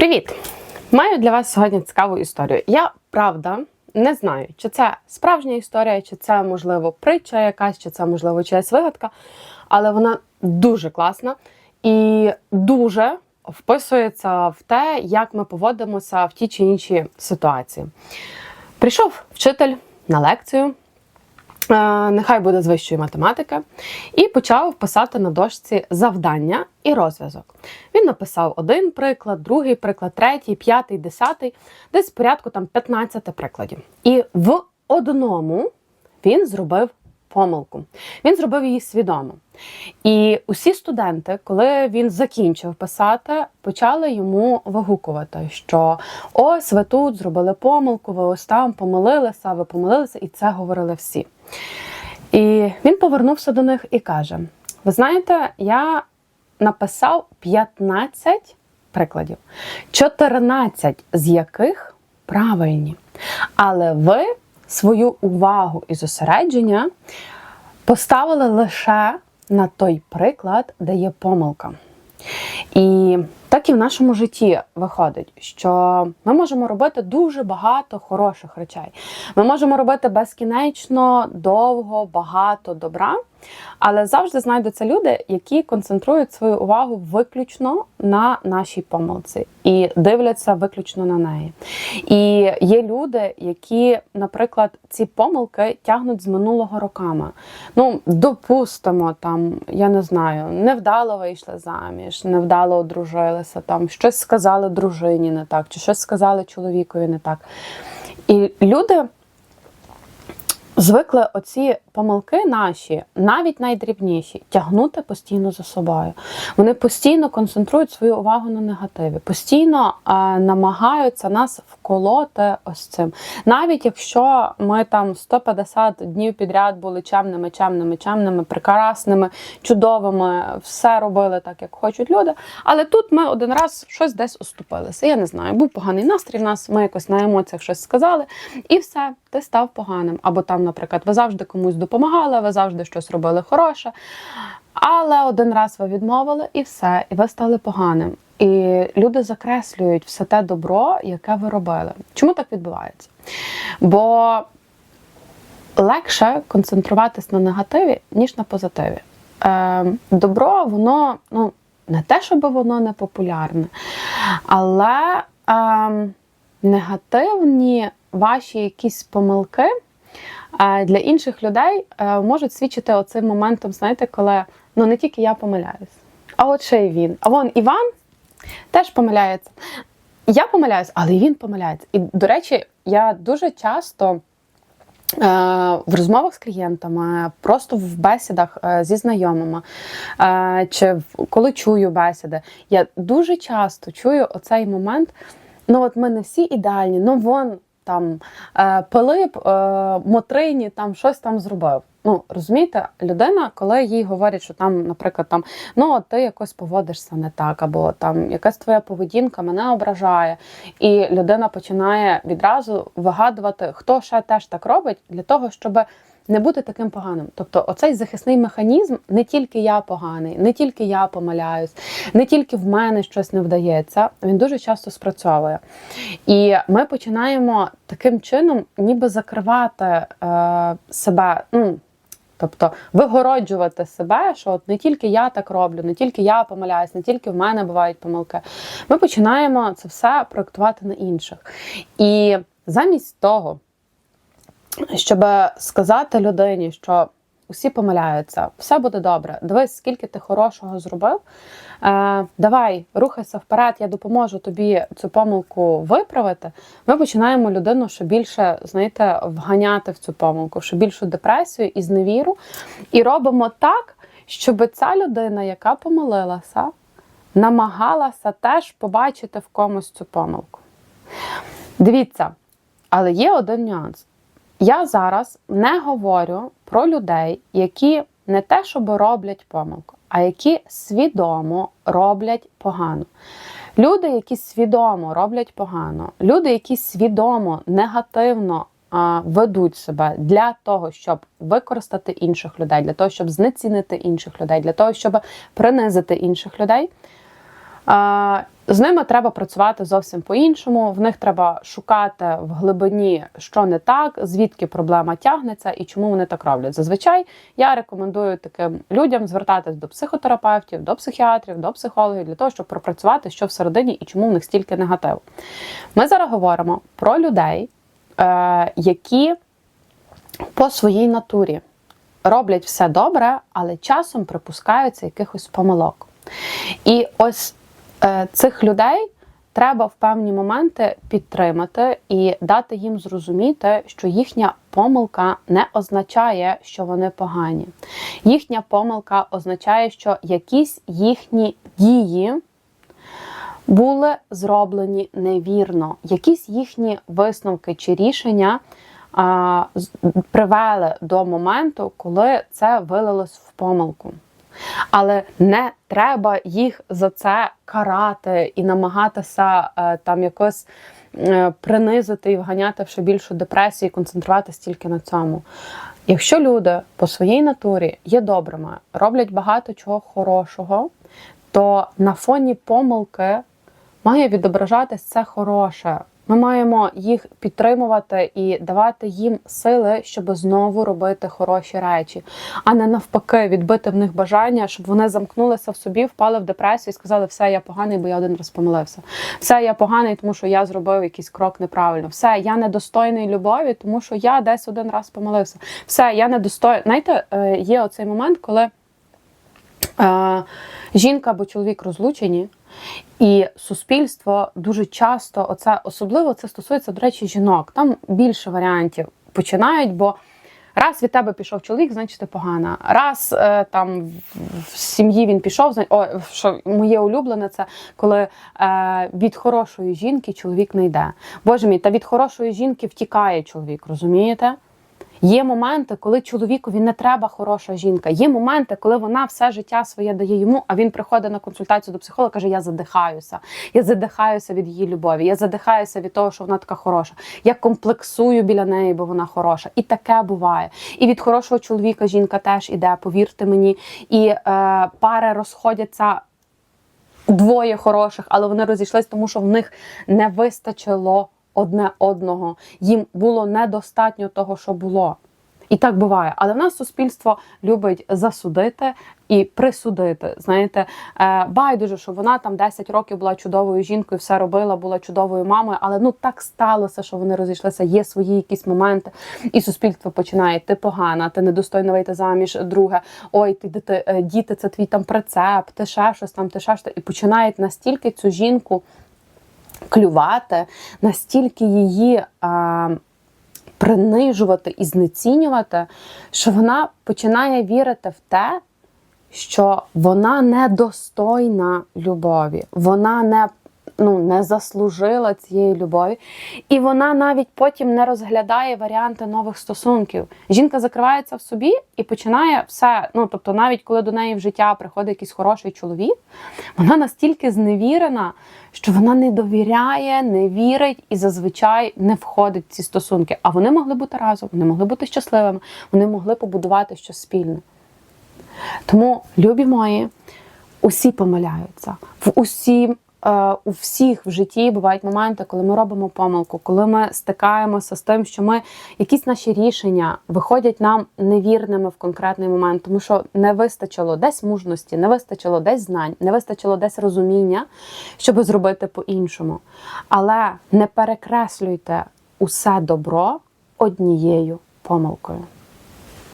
Привіт! Маю для вас сьогодні цікаву історію. Я правда не знаю, чи це справжня історія, чи це можливо притча якась, чи це можливо чиясь вигадка, але вона дуже класна і дуже вписується в те, як ми поводимося в ті чи інші ситуації. Прийшов вчитель на лекцію. Нехай буде з вищої математики, і почав писати на дошці завдання і розв'язок. Він написав один приклад, другий приклад, третій, п'ятий, десятий, десь порядку там 15 прикладів. І в одному він зробив помилку. Він зробив її свідомо. І усі студенти, коли він закінчив писати, почали йому вигукувати, що ось ви тут зробили помилку, ви ось там помилилися, ви помилилися, і це говорили всі. І він повернувся до них і каже: Ви знаєте, я написав 15 прикладів, 14 з яких правильні. Але ви свою увагу і зосередження поставили лише на той приклад, де є помилка. І так і в нашому житті виходить, що ми можемо робити дуже багато хороших речей. Ми можемо робити безкінечно, довго, багато добра, але завжди знайдуться люди, які концентрують свою увагу виключно на нашій помилці і дивляться виключно на неї. І є люди, які, наприклад, ці помилки тягнуть з минулого роками. Ну, допустимо, там, я не знаю, невдало вийшли заміж, невдало одружилися, там щось сказали дружині не так, чи щось сказали чоловікові не так. І люди звикли оці помилки наші, навіть найдрібніші, тягнути постійно за собою. Вони постійно концентрують свою увагу на негативі, постійно е, намагаються нас вколоти ось цим. Навіть якщо ми там 150 днів підряд були чемними, чемними, чемними, прекрасними, чудовими, все робили так, як хочуть люди. Але тут ми один раз щось десь оступилися. Я не знаю, був поганий настрій в нас, ми якось на емоціях щось сказали, і все, ти став поганим. Або там, наприклад, ви завжди комусь допомагали, ви завжди щось робили хороше. Але один раз ви відмовили і все, і ви стали поганим. І люди закреслюють все те добро, яке ви робили. Чому так відбувається? Бо легше концентруватись на негативі, ніж на позитиві. Е, добро, воно ну, не те, щоб воно не популярне, але е, негативні ваші якісь помилки е, для інших людей е, можуть свідчити оцим моментом, знаєте, коли ну не тільки я помиляюсь, а от ще й він. А вон Іван теж помиляється. Я помиляюсь, але він помиляється. І, до речі, я дуже часто. е, В розмовах з клієнтами, просто в бесідах е, зі знайомими, чи в- коли чую бесіди, я дуже часто чую оцей момент. Ну, от ми не всі ідеальні, ну вон там е, Пилип е, Мотрині там щось там зробив. Ну, розумієте, людина, коли їй говорять, що там, наприклад, там ну ти якось поводишся не так, або там якась твоя поведінка мене ображає, і людина починає відразу вигадувати, хто ще теж так робить, для того, щоб не бути таким поганим. Тобто, оцей захисний механізм не тільки я поганий, не тільки я помиляюсь, не тільки в мене щось не вдається, він дуже часто спрацьовує. І ми починаємо таким чином, ніби закривати е, себе. Ну, Тобто вигороджувати себе, що от не тільки я так роблю, не тільки я помиляюсь, не тільки в мене бувають помилки. Ми починаємо це все проєктувати на інших. І замість того, щоб сказати людині, що усі помиляються, все буде добре. Дивись, скільки ти хорошого зробив. Е, давай, рухайся вперед, я допоможу тобі цю помилку виправити. Ми починаємо людину ще більше, знаєте, вганяти в цю помилку, ще більшу депресію і зневіру. І робимо так, щоб ця людина, яка помилилася, намагалася теж побачити в комусь цю помилку. Дивіться, але є один нюанс. Я зараз не говорю про людей, які не те, щоб роблять помилку, а які свідомо роблять погано. Люди, які свідомо роблять погано, люди, які свідомо негативно а, ведуть себе для того, щоб використати інших людей, для того, щоб знецінити інших людей, для того, щоб принизити інших людей, З ними треба працювати зовсім по-іншому. В них треба шукати в глибині, що не так, звідки проблема тягнеться і чому вони так роблять. Зазвичай я рекомендую таким людям звертатись до психотерапевтів, до психіатрів, до психологів для того, щоб пропрацювати, що всередині і чому в них стільки негативу. Ми зараз говоримо про людей, е, які по своїй натурі роблять все добре, але часом припускаються якихось помилок. І ось цих людей треба в певні моменти підтримати і дати їм зрозуміти, що їхня помилка не означає, що вони погані. Їхня помилка означає, що якісь їхні дії. Були зроблені невірно, якісь їхні висновки чи рішення а, привели до моменту, коли це вилилось в помилку. Але не треба їх за це карати і намагатися е, там якось е, принизити і вганяти в ще більшу депресію і концентруватися тільки на цьому. Якщо люди по своїй натурі є добрими, роблять багато чого хорошого, то на фоні помилки має відображатись це хороше. Ми маємо їх підтримувати і давати їм сили, щоб знову робити хороші речі, а не навпаки, відбити в них бажання, щоб вони замкнулися в собі, впали в депресію і сказали, все, я поганий, бо я один раз помилився. Все, я поганий, тому що я зробив якийсь крок неправильно. Все, я недостойний любові, тому що я десь один раз помилився. Все, я недостойний. Знаєте, е, є оцей момент, коли е, жінка або чоловік розлучені, і суспільство дуже часто, оце особливо це стосується, до речі, жінок. Там більше варіантів починають, бо раз від тебе пішов чоловік, значить ти погана. Раз е, там в- сім'ї він пішов, о, що моє улюблене, це коли е, від хорошої жінки чоловік не йде. Боже мій, та від хорошої жінки втікає чоловік, розумієте? Є моменти, коли чоловікові не треба хороша жінка. Є моменти, коли вона все життя своє дає йому, а він приходить на консультацію до психолога, каже: Я задихаюся. Я задихаюся від її любові. Я задихаюся від того, що вона така хороша. Я комплексую біля неї, бо вона хороша. І таке буває. І від хорошого чоловіка жінка теж іде, повірте мені. І е, пари розходяться двоє хороших, але вони розійшлись, тому що в них не вистачило одне одного. Їм було недостатньо того, що було. І так буває. Але нас суспільство любить засудити і присудити. Знаєте, е, байдуже, що вона там 10 років була чудовою жінкою, все робила, була чудовою мамою, але ну так сталося, що вони розійшлися. Є свої якісь моменти, і суспільство починає: ти погана, ти недостойна вийти заміж. Друге, ой, ти дити, е, діти, це твій там прицеп, ти ще щось там, ти ще щось. І починають настільки цю жінку клювати, настільки її. А, принижувати і знецінювати, що вона починає вірити в те, що вона недостойна любові, вона не, ну, не заслужила цієї любові, і вона навіть потім не розглядає варіанти нових стосунків. Жінка закривається в собі і починає все. Ну тобто, навіть коли до неї в життя приходить якийсь хороший чоловік, вона настільки зневірена, що вона не довіряє, не вірить і зазвичай не входить в ці стосунки. А вони могли бути разом, вони могли бути щасливими, вони могли побудувати щось спільне. Тому, любі мої, усі помиляються. В усі, е, у всіх в житті бувають моменти, коли ми робимо помилку, коли ми стикаємося з тим, що ми якісь наші рішення виходять нам невірними в конкретний момент, тому що не вистачило десь мужності, не вистачило десь знань, не вистачило десь розуміння, щоб зробити по-іншому. Але не перекреслюйте усе добро однією помилкою.